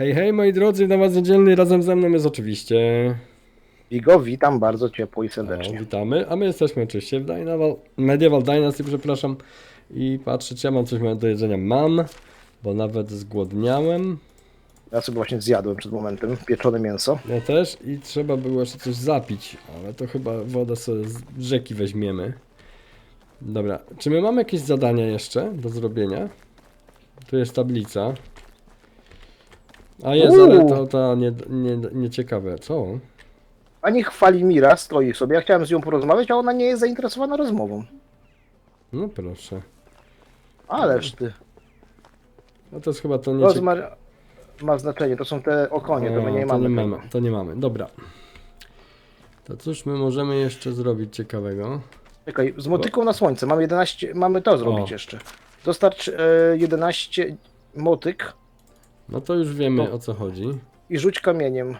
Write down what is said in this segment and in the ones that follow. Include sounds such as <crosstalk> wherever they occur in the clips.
Hej, hej moi drodzy, na was niedzielny razem ze mną jest oczywiście. Igo, witam bardzo ciepło i serdecznie. witamy, a my jesteśmy oczywiście w Dynaval, Medieval Dynasty, przepraszam. I patrzę, czy ja mam coś do jedzenia. Mam, bo nawet zgłodniałem. Ja sobie właśnie zjadłem przed momentem pieczone mięso. Ja też i trzeba było jeszcze coś zapić, ale to chyba wodę sobie z rzeki weźmiemy. Dobra, czy my mamy jakieś zadania jeszcze do zrobienia? Tu jest tablica. A jest, ale to, to nie, nie, nieciekawe. Co? Pani chwali Mira, stoi sobie. Ja chciałem z nią porozmawiać, a ona nie jest zainteresowana rozmową. No proszę. Ależ ty. No to jest chyba to nieciekawe. Rozmar ma znaczenie, to są te okonie, to my nie to mamy. nie tego. mamy. To nie mamy, dobra. To cóż my możemy jeszcze zrobić ciekawego? Czekaj, z motyką na słońce. Mamy 11, mamy to zrobić O. jeszcze. Dostarcz e, 11 motyk No to już wiemy No. o co chodzi. i rzuć kamieniem.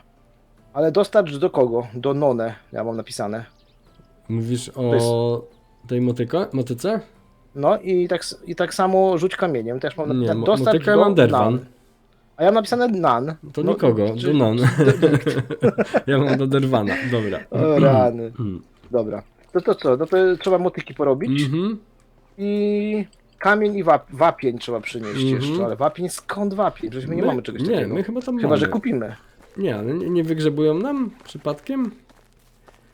Ale dostarcz do kogo? Do None, ja mam napisane. Mówisz o tej motyka, motyce? No i tak, s- i tak samo rzuć kamieniem. Też mam Nie, ten mo- dostarcz motykę do mam derwan. Nan. A ja mam napisane Nan. To No, nikogo, czy- do non. <laughs> ja mam do derwana, dobra. O rany. Mhm. Dobra. To to co? No to trzeba motyki porobić Mhm. i kamień i wap wapień trzeba przynieść Mhm. jeszcze. Ale wapień skąd wapień? Przecież my nie mamy czegoś Nie, takiego. my chyba tam Chyba, mamy. że kupimy. Nie, ale nie, nie wygrzebują nam przypadkiem?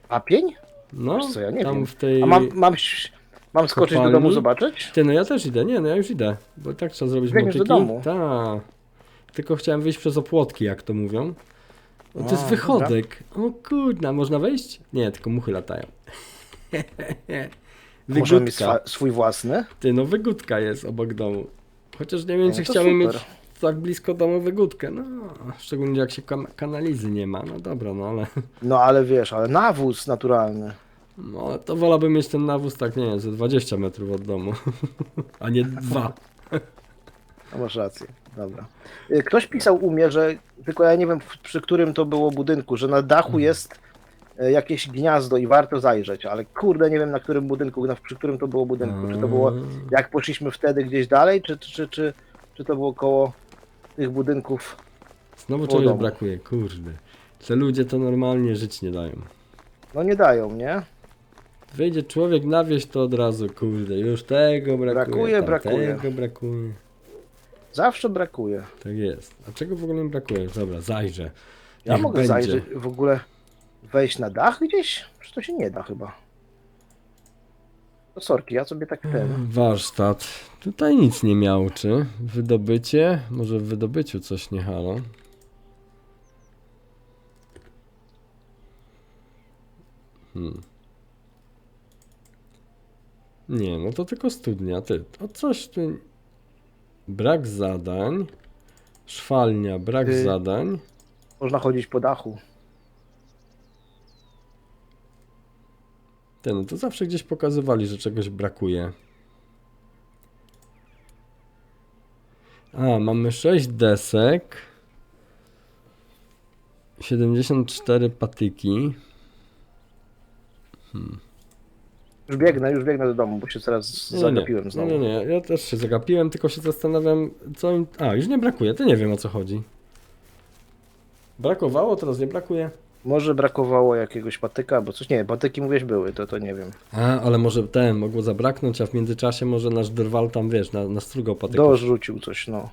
Wapień? No, Wiesz co, ja nie tam wiem. w tej... A mam, mam, ś- mam skoczyć do Kopalni? domu zobaczyć? Ty, no ja też idę, nie, no ja już idę, bo tak trzeba zrobić Biegniesz do motyki. domu? Tak. Tylko chciałem wyjść przez opłotki, jak to mówią. O, to jest A, wychodek. O kurna, można wejść? Nie, tylko muchy latają. <laughs> Wygódka. swój własny? Ty, no wygódka jest obok domu. Chociaż nie wiem, No czy chciałbym mieć tak blisko domu wygódkę. No, szczególnie jak się kan kanalizy nie ma. No dobra, no ale No ale wiesz, ale nawóz naturalny. no, to wolałbym mieć ten nawóz tak, nie wiem, ze 20 metrów od domu. <laughs> A nie dwa. <laughs> No masz rację. Dobra. Y, Ktoś pisał u mnie, że tylko ja nie wiem przy którym to było budynku, że na dachu Mhm. jest jakieś gniazdo i warto zajrzeć, ale kurde nie wiem na którym budynku, na, przy którym to było budynku. Czy to było jak poszliśmy wtedy gdzieś dalej, czy, czy, czy, czy, czy to było koło tych budynków? Znowu czegoś domu. brakuje, kurde. Te ludzie to normalnie żyć nie dają. No nie dają, nie? Wejdzie człowiek na wieś, to od razu, kurde, już tego brakuje. Brakuje, brakuje. Tego brakuje. Zawsze brakuje. Tak jest. A czego w ogóle nie brakuje? Dobra, zajrzę. Ja Niech mogę będzie. zajrzeć w ogóle wejść na dach gdzieś? Czy to się nie da chyba? To sorki, ja sobie tak ten. Warsztat. Tutaj nic nie miał, czy? Wydobycie? Może w wydobyciu coś nie halo? Hmm. Nie, no to tylko studnia, ty. To coś tu... Brak zadań. Szwalnia, brak Ty- zadań. Można chodzić po dachu. No to zawsze gdzieś pokazywali, że czegoś brakuje. A, mamy 6 desek. 74 patyki. Już biegnę, już biegnę do domu, bo się teraz Nie, zagapiłem nie, znowu. nie, nie, ja też się zagapiłem, tylko się zastanawiam, co im... A, już nie brakuje, to nie wiem o co chodzi. Brakowało, teraz nie brakuje. Może brakowało jakiegoś patyka, bo coś nie, patyki mówiłeś były, to to nie wiem. A, ale może ten, mogło zabraknąć, a w międzyczasie może nasz drwal tam, wiesz, na, nastrugał patyków. Dorzucił coś, no.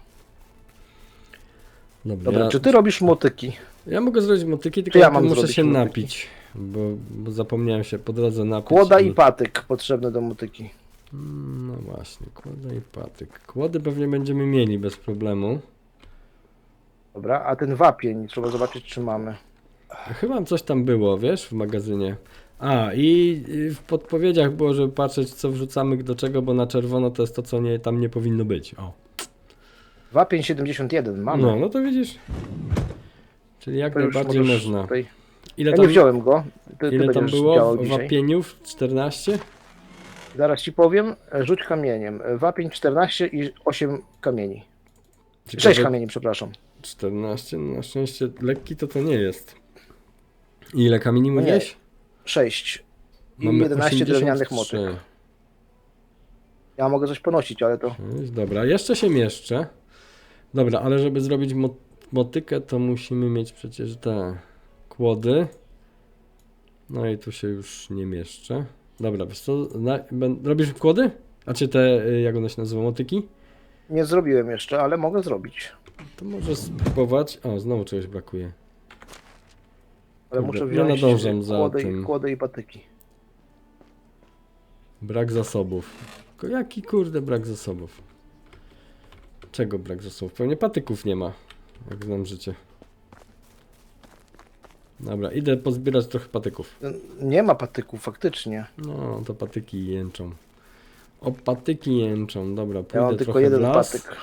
Dobra, Dobra, ja... czy ty robisz motyki? Ja mogę zrobić motyki, tylko ja ja mam muszę się motyki? napić, bo, bo zapomniałem się po drodze napić. Kłoda i patyk potrzebne do motyki. Mm, No właśnie, kłoda i patyk. Kłody pewnie będziemy mieli bez problemu. Dobra, a ten wapień, trzeba zobaczyć czy mamy. Chyba coś tam było, wiesz, w magazynie. A, i w podpowiedziach było, żeby patrzeć, co wrzucamy do czego, bo na czerwono to jest to, co nie, tam nie powinno być. O. Wapień 71 mamy. No, no to widzisz. Czyli jak To już najbardziej możesz można. Tutaj... Ile Ja tam, nie wziąłem go. Ty, ty ile tam będziesz było w dzisiaj. wapieniów? 14? Zaraz ci powiem. Rzuć kamieniem. Wapień 14 i 8 kamieni. 6 Ciekawe- kamieni, przepraszam. 14, no na szczęście lekki to to nie jest. I ile kamieni No mówiłeś? 6. I Mamy 11 drewnianych 83. motyk. Ja mogę coś ponosić, ale to. Sześć, Dobra, jeszcze się mieszczę. Dobra, ale żeby zrobić mo motykę, to musimy mieć przecież te kłody. No i tu się już nie mieszczę. Dobra, wiesz co, na, ben, robisz kłody? A czy te, y, jak one się nazywa, motyki? Nie zrobiłem jeszcze, ale mogę zrobić. To może spróbować. O, znowu czegoś brakuje. Ale Kurde, muszę ja wziąć nadążam za kłody, tym. i, kłody i patyki. Brak zasobów. Tylko jaki kurde brak zasobów? Czego brak zasobów? Pewnie patyków nie ma, jak znam życie. Dobra, idę pozbierać trochę patyków. Nie ma patyków, faktycznie. No, to patyki jęczą. O, patyki jęczą. Dobra, Ja pójdę mam tylko trochę w jeden las. patyk.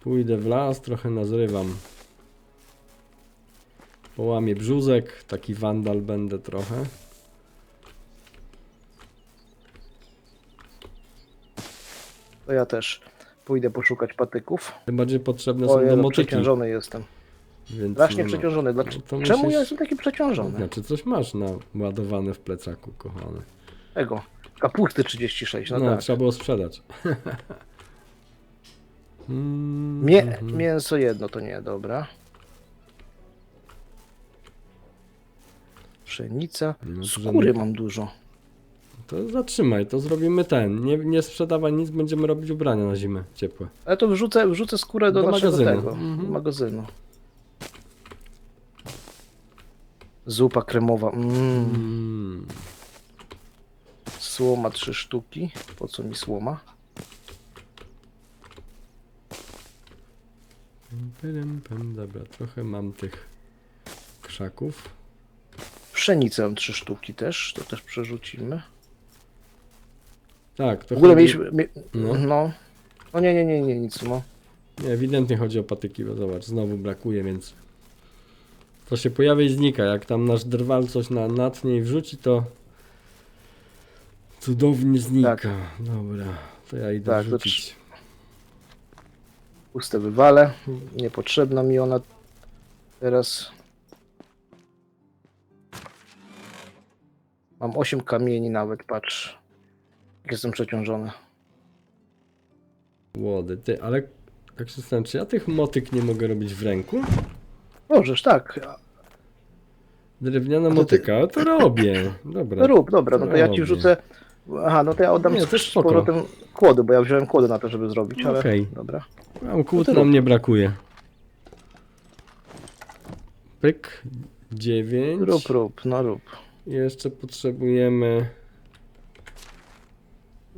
Pójdę w las, trochę nazrywam. Połamię brzuzek, taki wandal będę trochę. To ja też pójdę poszukać patyków. Tym bardziej potrzebne są do ja motyki. przeciążony jestem. Więc Strasznie no, no. przeciążony. Dlaczego? No to Czemu musisz- ja jestem taki przeciążony? Znaczy coś masz naładowane w plecaku, kochany. Tego. Kapusty 36, no, No, tak. trzeba było sprzedać. Mm, Mię <laughs> mhm. mięso jedno to nie, dobra. Pszenica. No Skóry żadnych- mam dużo. To zatrzymaj, to zrobimy ten. Nie, nie sprzedawaj nic, będziemy robić ubrania na zimę ciepłe. Ale to wrzucę, wrzucę skórę do, Do naszego magazynu. tego. Mhm. Magazynu. Zupa kremowa. Mm. Mm. Słoma trzy sztuki. Po co mi słoma? Pym, pym, Dobra, trochę mam tych krzaków. Pszenicę trzy sztuki też. To też przerzucimy. Tak, to W ogóle chodzi- mieliśmy. Mi, No. no. no. nie, nie, nie, nie, nic. No. Nie, ewidentnie chodzi o patyki, bo zobacz, znowu brakuje, więc to się pojawia i znika. Jak tam nasz drwal coś na, natnie i wrzuci, to cudownie znika. Tak. Dobra, to ja idę Tak, to wrzucić. Puste wywalę. Niepotrzebna mi ona teraz. Mam 8 kamieni nawet, patrz. Jak jestem przeciążony. Łody, ty, ale tak się zastanawiam, czy ja tych motyk nie mogę robić w ręku? Możesz, tak. Drewniana motyka, ale to robię. Dobra. No rób, dobra, no to ja ci robię. wrzucę. Aha, no to ja oddam Nie, z to z spoko. powrotem kłody, bo ja wziąłem kłody na to, żeby zrobić, ale. Okej. Dobra. Mam kłód, to nam rób. nie brakuje. Pyk, dziewięć. Rób, rób, no rób. Jeszcze potrzebujemy.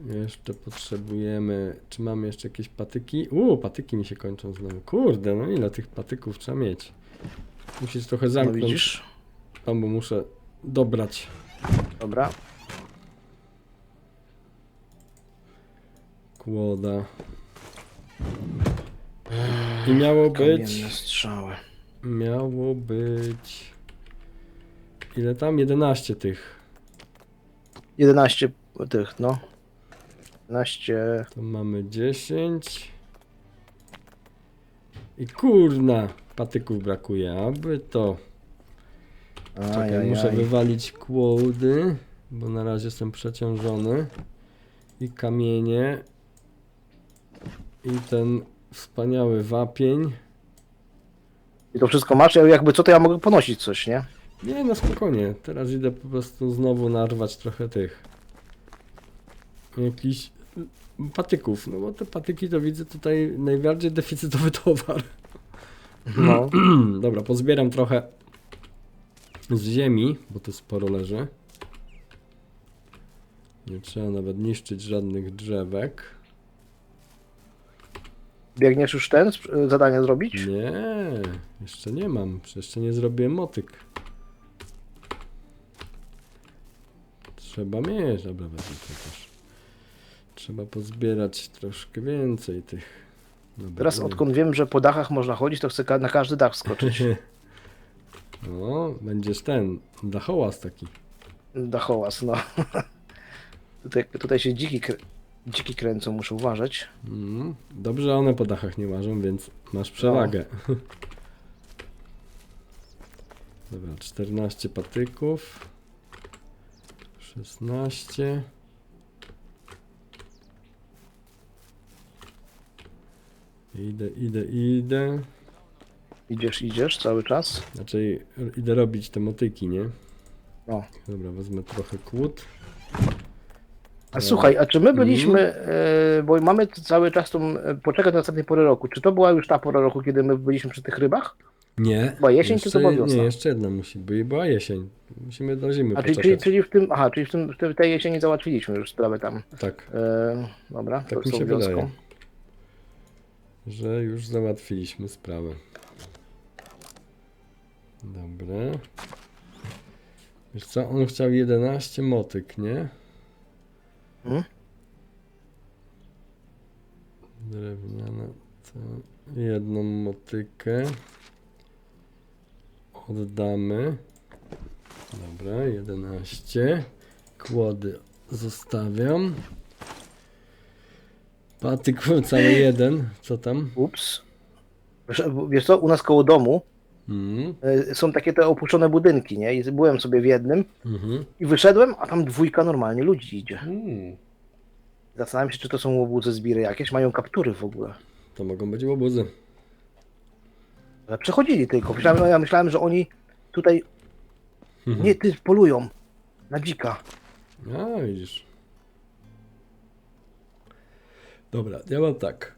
Jeszcze potrzebujemy. Czy mamy jeszcze jakieś patyki? Uuu, patyki mi się kończą znowu. Kurde, no ile tych patyków trzeba mieć? Musisz trochę No zamknąć. widzisz? Tam, bo muszę dobrać. Dobra. Kłoda. I miało być. Kamienne strzały. Miało być. Ile tam? 11 tych. 11 tych, no. 11. To mamy 10. I kurna, patyków brakuje, aby to. Czekaj, muszę Ajajaj. wywalić kłody, bo na razie jestem przeciążony. I kamienie. I ten wspaniały wapień. I to wszystko masz? Ja jakby co, to ja mogę ponosić coś, nie? Nie, no spokojnie. Teraz idę po prostu znowu narwać trochę tych. Jakichś y, patyków. No bo te patyki to widzę tutaj najbardziej deficytowy <laughs> towar. No. <clears throat> Dobra, pozbieram trochę z ziemi, bo to sporo leży. Nie trzeba nawet niszczyć żadnych drzewek. Biegniesz już ten zadanie zrobić? Nie, jeszcze nie mam. Jeszcze nie zrobiłem motyk. Trzeba mieć. Dobra, wezmę to też. Trzeba pozbierać troszkę więcej tych. Dobra, Teraz no. odkąd wiem, że po dachach można chodzić, to chcę ka- na każdy dach skoczyć. <laughs> No, będziesz ten, dachołas taki. Dachołas, no. <laughs> tutaj, tutaj się dziki, krę- dziki kręcą, muszę uważać. Mm, dobrze, one po dachach nie łażą, więc masz przewagę. <laughs> Dobra, 14 patyków. 16. Idę, idę, idę. Idziesz, idziesz cały czas. Znaczy idę robić te motyki, nie? No. Dobra, wezmę trochę kłód. A słuchaj, a czy my Mhm. byliśmy, e, bo mamy cały czas tą, e, poczekać do następnej pory roku, czy to była już ta pora roku, kiedy my byliśmy przy tych rybach? Nie. Była jesień, czy to była jeszcze- wiosna? Nie, jeszcze jedna musi być. Była jesień. Musimy do zimy A czyli, czyli, poczekać. czyli w tym, aha, czyli w, tym, w tej jesieni załatwiliśmy już sprawę tam. Tak, E, dobra, tak to mi z tą się wioską. wydaje. Że już załatwiliśmy sprawę. Dobra. Wiesz co, on chciał 11 motyk, nie? Mhm. Drewniana, to jedną motykę oddamy. Dobra, 11. Kłody zostawiam. Patyk cały <laughs> jeden. Co tam? Ups. Wiesz, wiesz co, u nas koło domu e, są takie te opuszczone budynki, nie? I byłem sobie w jednym Mhm. i wyszedłem, a tam dwójka normalnie ludzi idzie. Mm. Zastanawiam się, czy to są łobuzy zbiry jakieś, mają kaptury w ogóle. To mogą być łobuzy. Przechodzili tylko. Myślałem, no ja myślałem, że oni tutaj Mhm. nie ty polują na dzika. A, widzisz. Dobra, ja mam tak.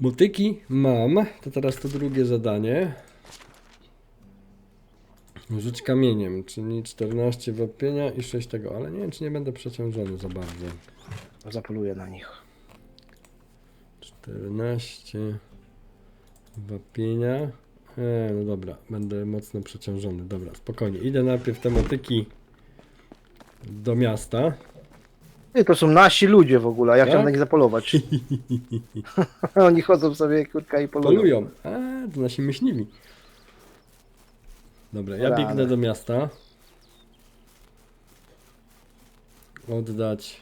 Motyki mam, to teraz to drugie zadanie. Rzuć kamieniem, czyli 14 wapienia i 6 tego, ale nie wiem, czy nie będę przeciążony za bardzo. Zapoluję na nich. 14 wapienia. E, no dobra, będę mocno przeciążony. Dobra, spokojnie. Idę najpierw te motyki do miasta. Ty, to są nasi ludzie w ogóle, a ja Tak? chciałem na nich zapolować. <laughs> Oni chodzą sobie kurka i polują. Polują. A, to nasi myśliwi. Dobra, ja Rany. biegnę do miasta. Oddać.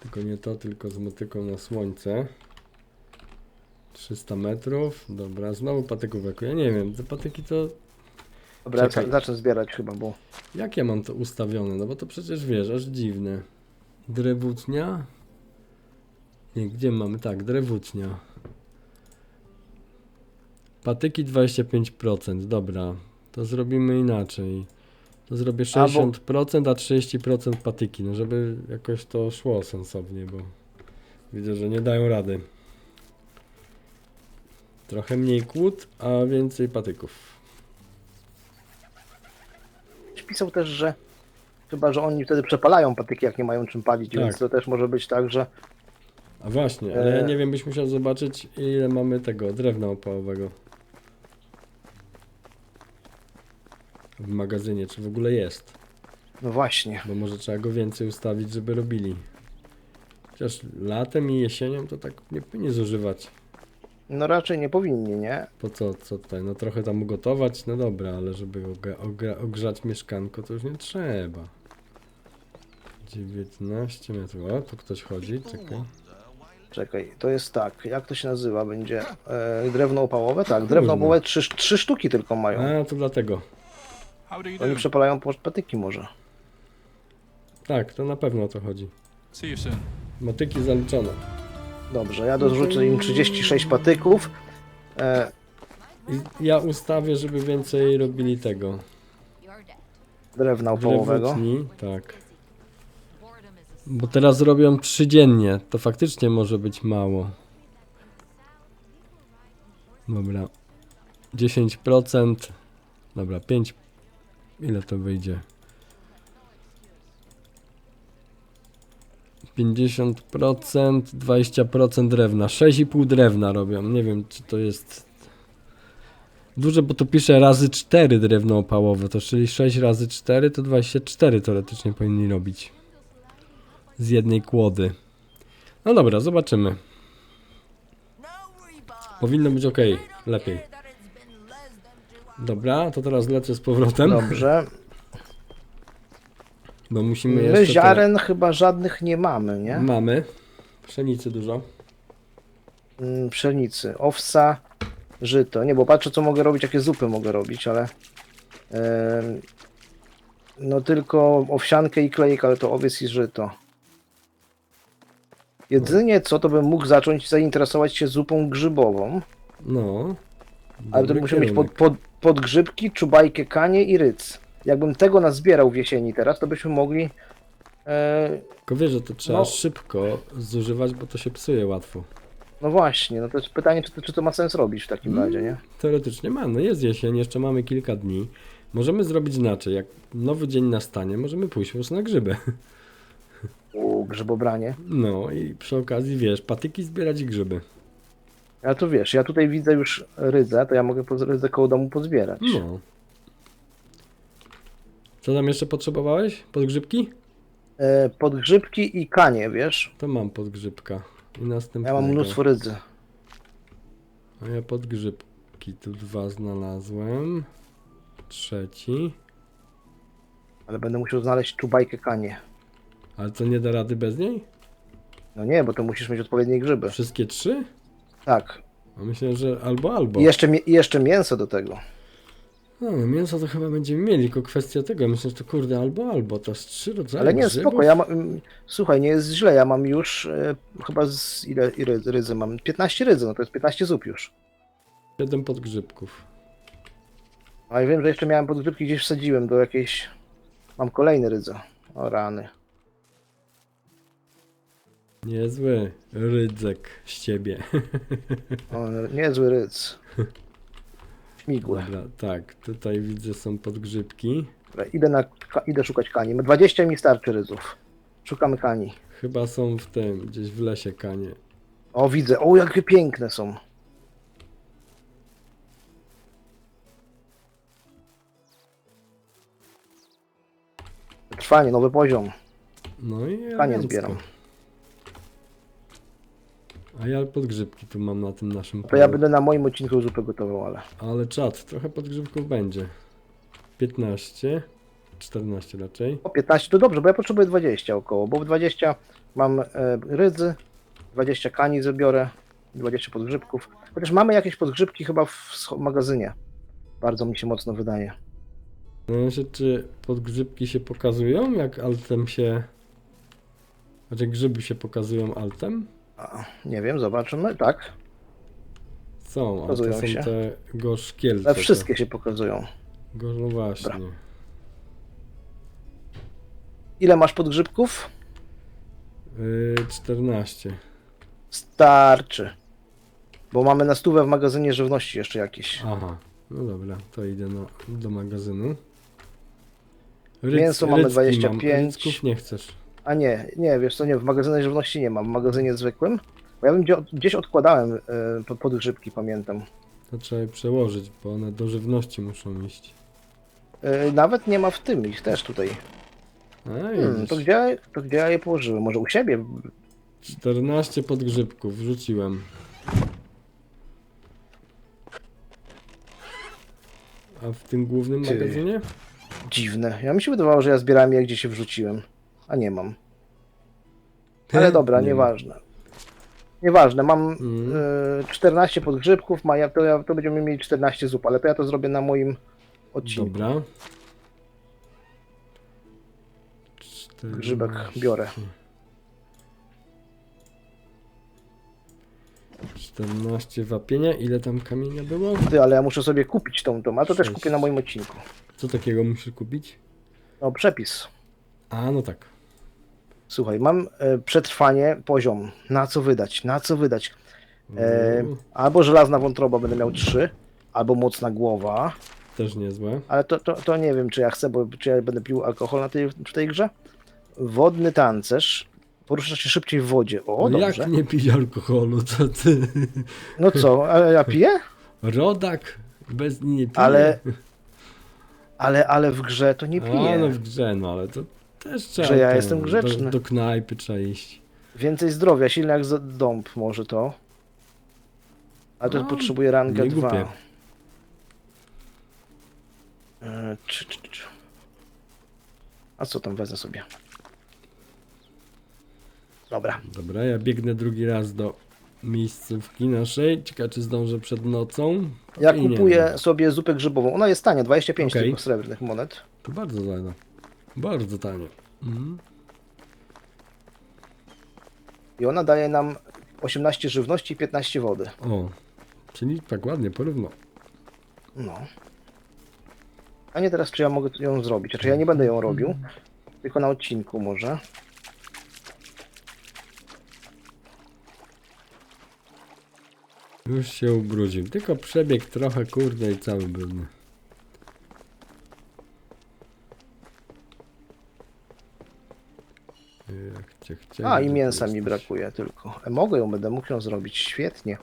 Tylko nie to, tylko z motyką na słońce. 300 metrów. Dobra, znowu patykówek. Ja nie wiem, te patyki to. Dobra, ja Czekaj. za- zacznę zbierać chyba, bo Jak ja mam to ustawione? No bo to przecież wiesz, aż dziwne. Drewutnia? Nie, gdzie mamy? Tak, drewutnia. Patyki 25%, dobra. To zrobimy inaczej. To zrobię Albo- 60%, a 30% patyki, no żeby jakoś to szło sensownie, bo widzę, że nie dają rady. Trochę mniej kłód, a więcej patyków. pisał też, że chyba, że oni wtedy przepalają patyki, jak nie mają czym palić, Tak. więc to też może być tak, że A właśnie, ale ja E. nie wiem, byś musiał zobaczyć ile mamy tego drewna opałowego. W magazynie, czy w ogóle jest. no właśnie. Bo może trzeba go więcej ustawić, żeby robili. Chociaż latem i jesienią to tak nie powinien zużywać. No raczej nie powinni, nie? Po co, co tutaj? No trochę tam ugotować, no dobra, ale żeby ogrzać mieszkanko to już nie trzeba. 19 metrów. O, tu ktoś chodzi, czekaj. Czekaj, to jest tak, jak to się nazywa? Będzie e, drewno opałowe? Tak, drewno opałowe trzy, trzy sztuki tylko mają. A, to dlatego. How do you Oni do? przepalają po patyki może. Tak, to na pewno o to chodzi. See you soon. Motyki zaliczone. Dobrze, ja dorzucę im 36 patyków. E, ja ustawię, żeby więcej robili tego. drewna opałowego. Drewutni, tak. Bo teraz robią trzy dziennie. To faktycznie może być mało. Dobra. 10%. Dobra, 5. Ile to wyjdzie? 50%, 20% drewna. 6,5 drewna robią. Nie wiem, czy to jest duże, bo tu pisze razy 4 drewno opałowe. To czyli 6 razy 4 to 24 teoretycznie powinni robić. Z jednej kłody. No dobra, zobaczymy. Powinno być ok, lepiej. Dobra, to teraz lecę z powrotem, Dobrze. Bo musimy My jeszcze... ziaren chyba żadnych nie mamy, nie? Mamy. Pszenicy dużo. Mm, Pszenicy, owsa, żyto. Nie, bo patrzę co mogę robić, jakie zupy mogę robić, ale em, no tylko owsiankę i klejek, ale to owiec i żyto. Jedynie co, to bym mógł zacząć zainteresować się zupą grzybową. No. Ale to Dobry muszę mieć pod, kierunek. pod, podgrzybki, czubajkę, kanie i ryc. Jakbym tego nazbierał w jesieni teraz, to byśmy mogli... E, Tylko wiesz, że to trzeba No. szybko zużywać, bo to się psuje łatwo. no właśnie, no to jest pytanie, czy to, czy to ma sens robić w takim Mm. razie, nie? Teoretycznie ma, no jest jesień, jeszcze mamy kilka dni. Możemy zrobić inaczej, jak nowy dzień nastanie, możemy pójść po prostu na grzyby. <laughs> U, grzybobranie. No i przy okazji, wiesz, patyki zbierać i grzyby. Ja tu wiesz, ja tutaj widzę już rydzę, to ja mogę rydzę koło domu pozbierać. No. Co tam jeszcze potrzebowałeś? Podgrzybki? E, podgrzybki i kanie, wiesz? To mam podgrzybka. I Ja następnego. mam mnóstwo rydzy. A ja podgrzybki tu dwa znalazłem. Trzeci. Ale będę musiał znaleźć czubajkę kanie. Ale co nie da rady bez niej? No nie, bo to musisz mieć odpowiednie grzyby. Wszystkie trzy? Tak. A myślę, że albo albo. I jeszcze, mi- i jeszcze mięso do tego. No, no mięso to chyba będziemy mieli, tylko kwestia tego. Myślę, że to kurde albo albo. To jest trzy rodzaje Ale nie, grzybów. spoko, ja mam... mm, Słuchaj, nie jest źle, ja mam już e, chyba z ile, ile rydzy mam? 15 rydzy, no to jest 15 zup już. Siedem podgrzybków. A ja wiem, że jeszcze miałem podgrzybki gdzieś wsadziłem do jakiejś... Mam kolejny rydzy. O rany. Niezły rydzek z ciebie. <laughs> O, niezły rydz. Śmigły. Dobra, tak. Tutaj widzę są podgrzybki. Dobra, idę, na, idę szukać kani. 20 mi starczy rydzów. Szukamy kani. Chyba są w tym, gdzieś w lesie kanie. O, widzę. O, jakie piękne są. Trwanie, nowy poziom. No i Kanie elegancko. zbieram. A ja podgrzybki tu mam na tym naszym To ja polu. będę na moim odcinku zupę gotował, ale... Ale czad, trochę podgrzybków będzie. 15, 14 raczej. O, 15 to dobrze, bo ja potrzebuję 20 około, bo w 20 mam e, rydzy, 20 kani zabiorę, 20 podgrzybków. Chociaż mamy jakieś podgrzybki chyba w scho- magazynie. Bardzo mi się mocno wydaje. No się, czy podgrzybki się pokazują, jak altem się... Znaczy grzyby się pokazują altem? Nie wiem, zobaczymy. Tak, Są, ale to Pokazują są się. te gorzkielce. ale te- wszystkie się pokazują. Go, no właśnie. Ile masz podgrzybków? Yy, 14. Starczy. Bo mamy na stówę w magazynie żywności jeszcze jakieś. Aha, no dobra, to idę na, do magazynu. Mięso mamy rycki 25. Mam. Rycków nie chcesz. A nie, nie, wiesz co, nie, w magazynie żywności nie mam, w magazynie zwykłym. Bo ja bym gdzie, gdzieś odkładałem e, pod- podgrzybki, pamiętam. To trzeba je przełożyć, bo one do żywności muszą iść. E, nawet nie ma w tym ich też tutaj. A, Hmm, widzisz. to, gdzie, to gdzie ja je położyłem? Może u siebie? 14 podgrzybków wrzuciłem. A w tym głównym Ty. magazynie? Dziwne. Ja mi się wydawało, że ja zbierałem je gdzieś się wrzuciłem. A nie mam. Ale dobra, nieważne. Nieważne, mam Mm. e, 14 podgrzybków, ma, ja, to, ja, to będziemy mieli 14 zup, ale to ja to zrobię na moim odcinku. Dobra. Grzybek 14. biorę. 14 wapienia. Ile tam kamienia było? Ty, ale ja muszę sobie kupić tą, tą a to też Sześć. kupię na moim odcinku. Co takiego musisz kupić? No, przepis. A, no tak. Słuchaj, mam e, przetrwanie poziom. Na co wydać? Na co wydać? E, Uuu, albo żelazna wątroba będę miał 3, albo mocna głowa. też niezłe. Ale to, to, to nie wiem, czy ja chcę, bo czy ja będę pił alkohol na tej, w tej grze. Wodny tancerz. Porusza się szybciej w wodzie. O, no dobrze. jak nie pić alkoholu, co ty? No co, a ja piję? Rodak bez nie pije. Ale, ale, ale w grze to nie A, no piję. w grze, no ale to też trzeba. Że ja jestem grzeczny. Do, do knajpy trzeba iść. Więcej zdrowia, silny jak z- dąb może to. Ale to No, potrzebuje rangę nie 2. głupie. E, czy, czy, czy. A co tam wezmę sobie? Dobra. Dobra, ja biegnę drugi raz do miejscówki naszej. Ciekawe, czy zdążę przed nocą. Ja kupuję sobie zupę grzybową. Ona jest tania, 25 Okej. tylko srebrnych monet. To bardzo tanie. Bardzo tanie. Mhm. I ona daje nam 18 żywności i 15 wody. O, Czyli tak ładnie, porówno. No. A nie teraz, czy ja mogę ją zrobić? Znaczy ja nie będę ją robił, tylko na odcinku może. Już się ubrudził. Tylko przebieg trochę, kurde, i cały brudny. Jak cię chciałem, A, i mięsa mi brakuje tylko. E, mogę ją, będę mógł ją zrobić, świetnie.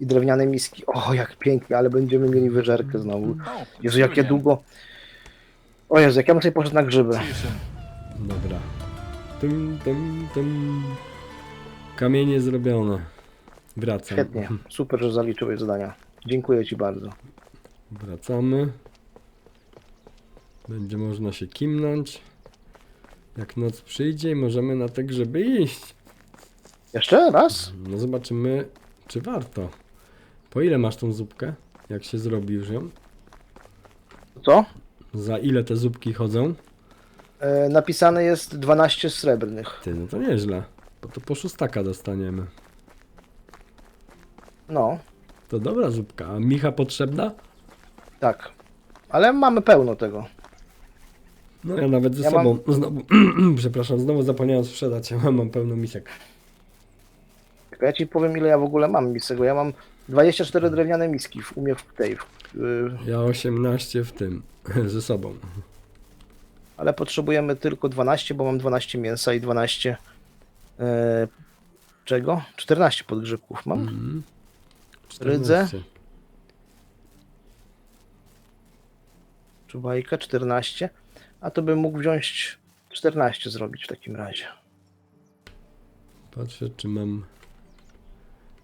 I drewniane miski. O, jak pięknie, ale będziemy mieli wyżerkę znowu. Jezu, see you jak ja again. długo... O Jezu, jak ja bym sobie poszedł na grzyby. Dobra. Tum, tum, tum. Kamienie zrobione. Wracam. Świetnie, super, że zaliczyłeś zadania. Dziękuję Ci bardzo. Wracamy. Będzie można się kimnąć. Jak noc przyjdzie i możemy na te grzyby iść. Jeszcze raz? No zobaczymy, czy warto. Po ile masz tą zupkę? Jak się zrobi już ją? Co? Za ile te zupki chodzą? E, napisane jest 12 srebrnych. Ty, no to nieźle. Bo to po szóstaka dostaniemy. No, To dobra zupka. A Micha potrzebna? tak. Ale mamy pełno tego. No ja nawet ze Ja mam- sobą <clears throat> znowu, <clears throat> przepraszam, znowu zapomniałem sprzedać, ja mam pełno misek. Tylko ja Ci powiem, ile ja w ogóle mam misek. Ja mam 24 drewniane miski w umie w tej. W, y, Ja 18 w tym, <clears throat> ze sobą. ale potrzebujemy tylko 12, bo mam 12 mięsa i 12 e, czego? 14 podgrzybków mam. Mhm. Rydze? 14. Czuwajka 14. A to bym mógł wziąć 14 zrobić w takim razie. Patrzę, czy mam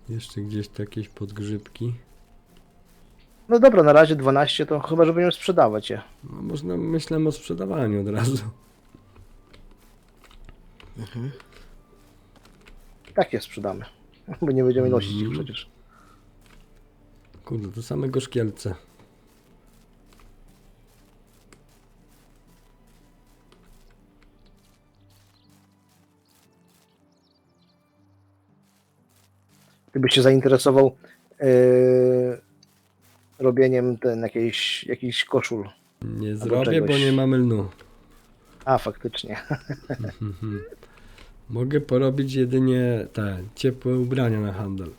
jeszcze gdzieś jakieś podgrzybki. No dobra, na razie 12 to chyba, że będziemy sprzedawać je. No, można, myślę o sprzedawaniu od razu. Tak je sprzedamy. <laughs> Bo nie będziemy nosić ich Mhm. przecież. Kurde, to same gorzkielce. Gdybyś się zainteresował yy, robieniem ten jakiejś, jakichś koszul. Nie zrobię, bo nie mamy lnu. A, faktycznie. <laughs> Mogę porobić jedynie te ciepłe ubrania na handel.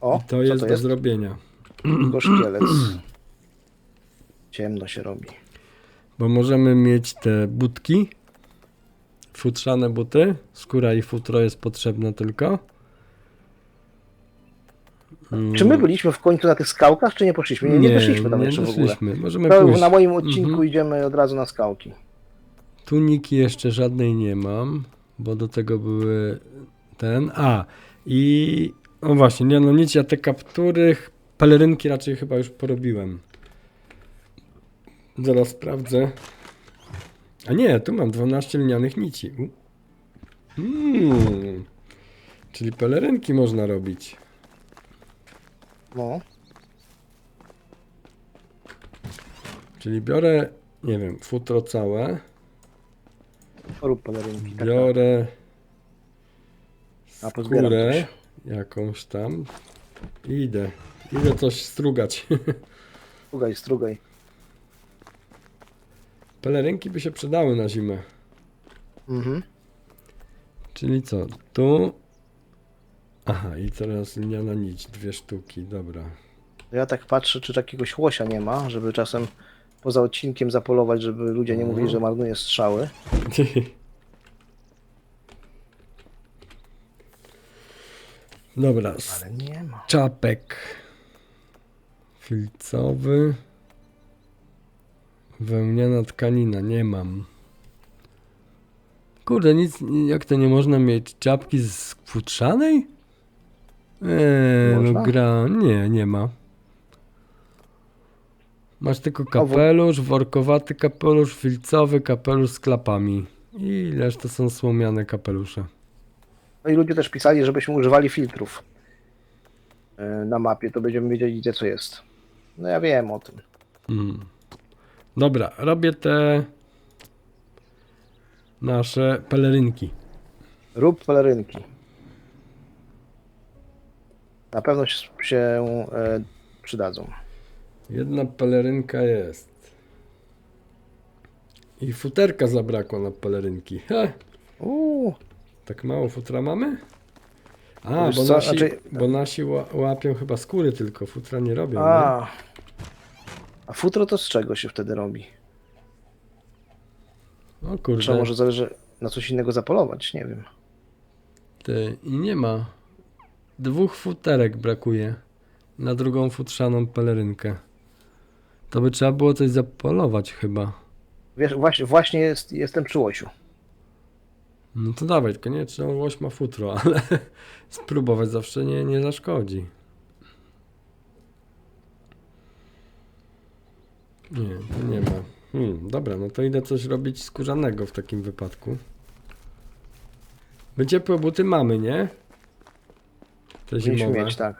O, I to jest to do jest? zrobienia. Gorzkielec. <clears throat> Ciemno się robi. Bo możemy mieć te budki, futrzane buty, skóra i futro jest potrzebne tylko. Mm, Czy my byliśmy w końcu na tych skałkach, czy nie poszliśmy? Nie, nie, doszliśmy tam nie jeszcze w ogóle. Możemy To pójść. na moim odcinku Mhm. idziemy od razu na skałki. Tuniki jeszcze żadnej nie mam, bo do tego były ten. A i no właśnie, nie no nic, ja te kaptury, pelerynki raczej chyba już porobiłem. Zaraz sprawdzę. A nie, tu mam 12 lnianych nici. Mm. Czyli pelerynki można robić. No, Czyli biorę, nie wiem, futro całe, rób pelerynki. Tak, tak. biorę A, pozbieram skórę coś. jakąś tam i idę. Idę coś strugać. <laughs> Strugaj, strugaj. Pelerynki by się przydały na zimę. Mhm. Czyli co? Tu. Aha, i teraz liniana nić, dwie sztuki, dobra. Ja tak patrzę, czy jakiegoś łosia nie ma, żeby czasem poza odcinkiem zapolować, żeby ludzie nie mówili, że marnuje strzały. <laughs> Dobra, Ale nie ma. czapek filcowy. Wełniana tkanina, nie mam. Kurde, nic, jak to nie można mieć czapki z futrzanej? Eee, no gra, nie, nie ma. Masz tylko kapelusz, workowaty kapelusz, filcowy kapelusz z klapami. I reszta są słomiane kapelusze. No i ludzie też pisali, żebyśmy używali filtrów e, na mapie, to będziemy wiedzieli, gdzie co jest. No ja wiem o tym. Mm. Dobra, robię te nasze pelerynki. Rób pelerynki. Na pewno się, e, przydadzą. Jedna pelerynka jest. I futerka zabrakło na pelerynki. Ha, Uuu, tak mało futra mamy? A, Wiesz bo co, nasi, znaczy- bo nasi ła- łapią chyba skóry tylko, futra nie robią. Nie? A. Futro to z czego się wtedy robi? O kurde, Trzeba może zależy na coś innego zapolować, nie wiem. ty, i nie ma. Dwóch futerek brakuje na drugą futrzaną pelerynkę. To by trzeba było coś zapolować chyba. Wiesz, właśnie, właśnie jest, jestem przy łosiu. No to dawaj, tylko nie czy łoś ma futro, <laughs> ale spróbować zawsze nie, nie zaszkodzi. Nie, to nie ma. Hmm, dobra, no to idę coś robić skórzanego w takim wypadku. My ciepłe buty mamy, nie? Te Powinniśmy zimowe. mieć, tak.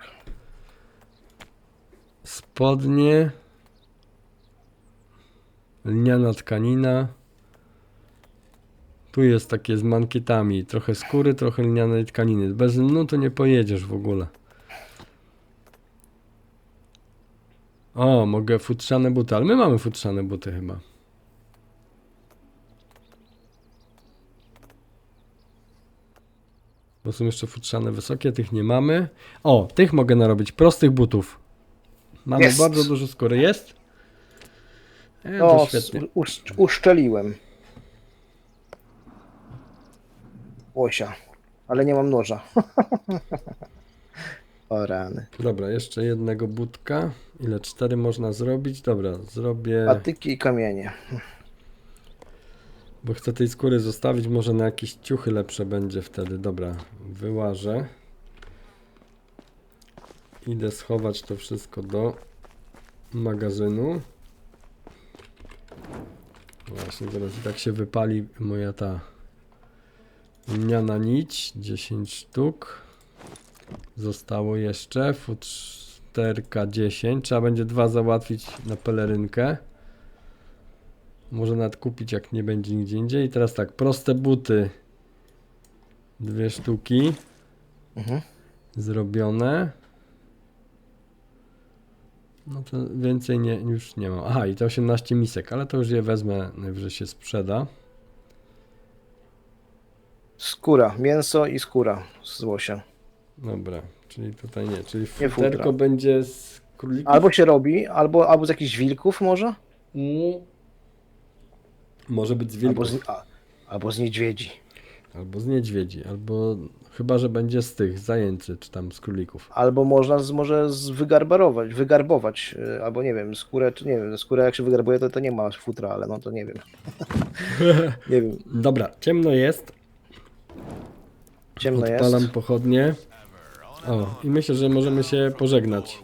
Spodnie. Lniana tkanina. Tu jest takie z mankietami. Trochę skóry, trochę lnianej tkaniny. Bez lnu to nie pojedziesz w ogóle. O, mogę futrzane buty, ale my mamy futrzane buty chyba. Bo są jeszcze futrzane wysokie, tych nie mamy. O, tych mogę narobić, prostych butów. Mamy Jest. bardzo dużo skóry. Jest? E, No, to świetnie. usz- uszczeliłem. Łosia. Ale nie mam noża. <laughs> o rany. Dobra, jeszcze jednego butka. Ile? Cztery można zrobić? Dobra, zrobię, Patyki i kamienie. bo chcę tej skóry zostawić, może na jakieś ciuchy lepsze będzie wtedy. Dobra, wyłażę. Idę schować to wszystko do magazynu. Właśnie teraz i tak się wypali moja ta lniana nić, 10 sztuk. Zostało jeszcze futerka 10. Trzeba będzie dwa załatwić na pelerynkę. Może nawet kupić jak nie będzie nigdzie indziej. I teraz tak, proste buty. Dwie sztuki Mhm. zrobione. No to więcej nie, już nie mam. Aha, i te 18 misek, ale to już je wezmę, najwyżej się sprzeda. Skóra. Mięso i skóra z łosia. Dobra, czyli tutaj nie, czyli Nie futerko futra. będzie z królików. Albo się robi, albo, albo z jakichś wilków może? Mm. Może być z Albo wilków. z, a, albo z niedźwiedzi. Albo z niedźwiedzi, albo chyba, że będzie z tych zajęcy, czy tam z królików. Albo można z, może z wygarbarować, wygarbować, y, albo nie wiem, skórę, czy nie wiem, skórę jak się wygarbuje, to, to nie ma futra, ale no to nie wiem. <laughs> nie wiem, Dobra, ciemno jest. ciemno Odpalam jest. pochodnie. O, i myślę, że możemy się pożegnać.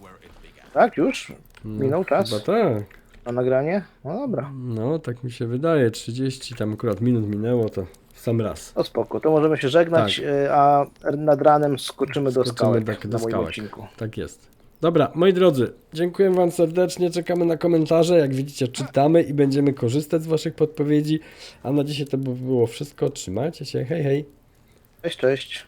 Tak, już? No, Minął czas? Chyba tak. Na nagranie? No dobra, No, tak mi się wydaje. 30 tam akurat minut minęło, to w sam raz. to spoko, to możemy się żegnać, y, a nad ranem skoczymy do Tak. Skoczymy skałek tak do na moim skałek. odcinku. Tak jest. Dobra, moi drodzy, dziękuję Wam serdecznie. Czekamy na komentarze. Jak widzicie, czytamy i będziemy korzystać z Waszych podpowiedzi. A na dzisiaj to by było wszystko. Trzymajcie się. Hej, hej. Cześć, cześć.